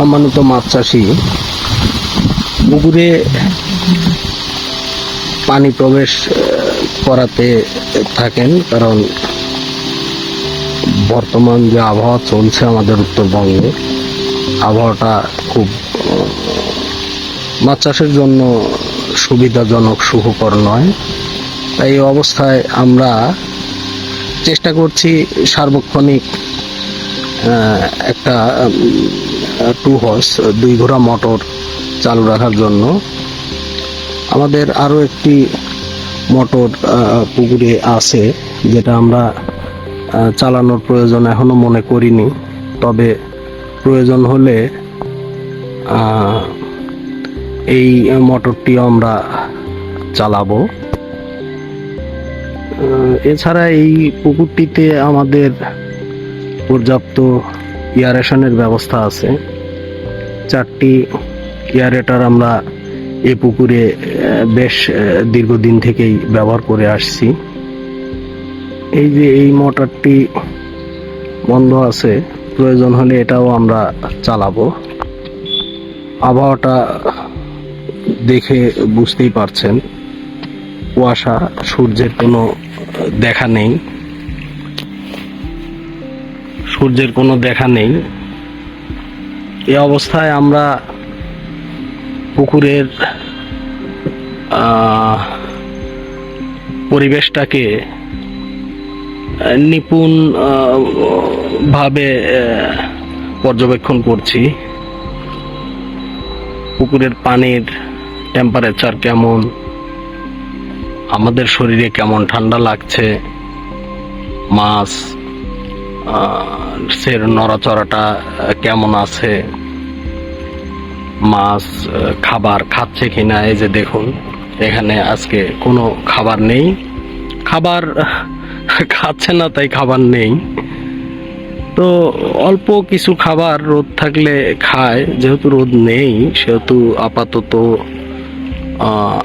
সম্মানিত মাছ চাষি, পুকুরে পানি প্রবেশ করাতে থাকেন, কারণ বর্তমান যে আবহাওয়া চলছে আমাদের উত্তরবঙ্গে, আবহাওয়াটা খুব মাছ চাষের জন্য সুবিধাজনক, সুখকর নয়। তাই অবস্থায় আমরা চেষ্টা করছি সার্বক্ষণিক একটা টু হর্স দুই ঘোড়া মোটর চালু রাখার জন্য। আমাদের আরও একটি মোটর পুকুরে আছে, যেটা আমরা চালানোর প্রয়োজন এখনও মনে করিনি। তবে প্রয়োজন হলে এই মোটরটিও আমরা চালাবো। এছাড়া এই পুকুরটিতে আমাদের পর্যাপ্ত এয়ারেশনের ব্যবস্থা আছে। চারটি এয়ারেটার আমরা এ পুকুরে বেশ দীর্ঘদিন থেকেই ব্যবহার করে আসছি। এই যে এই মোটরটি বন্ধ আছে, প্রয়োজন হলে এটাও আমরা চালাবো। আবহাওয়াটা দেখে বুঝতেই পারছেন, কুয়াশা, সূর্যের কোনো দেখা নেই। সূর্যের কোনো দেখা নেই। এই অবস্থায় আমরা পুকুরের পরিবেশটাকে নিপুণ ভাবে পর্যবেক্ষণ করছি। পুকুরের পানির টেম্পারেচার কেমন? আমাদের শরীরে কেমন ঠান্ডা লাগছে? মাছ সের নড়াচড়াটা কেমন আছে? মাছ খাবার খাচ্ছে কিনা, এই যে দেখুন, এখানে আজকে কোনো খাবার নেই। খাবার, খাচ্ছে না, তাই খাবার নেই। তো অল্প কিছু খাবার রোদ থাকলে খায়, যেহেতু রোদ নেই, সেহেতু আপাতত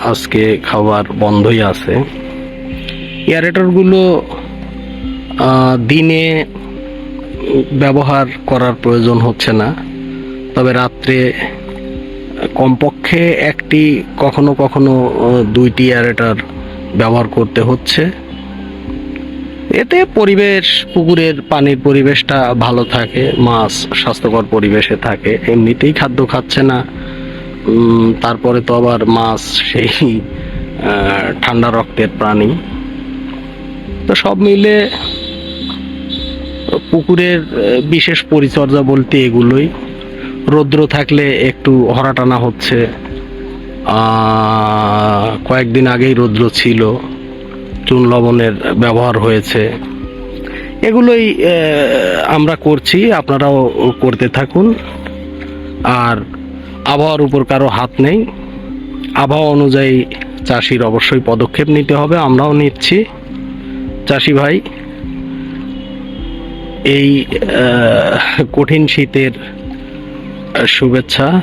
আজকে খাবার বন্ধই আছে। এয়ারেটরগুলো দিনে ব্যবহার করার প্রয়োজন হচ্ছে না। তবে রাত্রে কমপক্ষে একটি কখনো কখনো দুইটি এয়ারেটার ব্যবহার করতে হচ্ছে। এতে পরিবেশ, পুকুরের পানির পরিবেশটা ভালো থাকে, মাছ স্বাস্থ্যকর পরিবেশে থাকে। এমনিতেই খাদ্য খাচ্ছে না। তারপরে তো আবার মাছ সেই ঠান্ডা রক্তের প্রাণী। তো সব মিলে পুকুরের বিশেষ পরিচর্যা বলতে এগুলোই। রৌদ্র থাকলে একটু হরাটানা হচ্ছে। কয়েকদিন আগেই রৌদ্র ছিল। চুন লবণের ব্যবহার হয়েছে। এগুলোই আমরা করছি, আপনারাও করতে থাকুন। আর আবহাওয়ার উপর কারও হাত নেই। আবহাওয়া অনুযায়ী চাষির অবশ্যই পদক্ষেপ নিতে হবে, আমরাও নিচ্ছি। চাষি ভাই এই কঠিন শীতের শুভেচ্ছা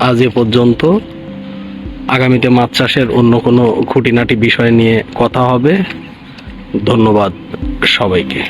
আজ এ পর্যন্ত। আগামীতে মাছ চাষের অন্য কোনো খুঁটিনাটি বিষয় নিয়ে কথা হবে। ধন্যবাদ সবাইকে।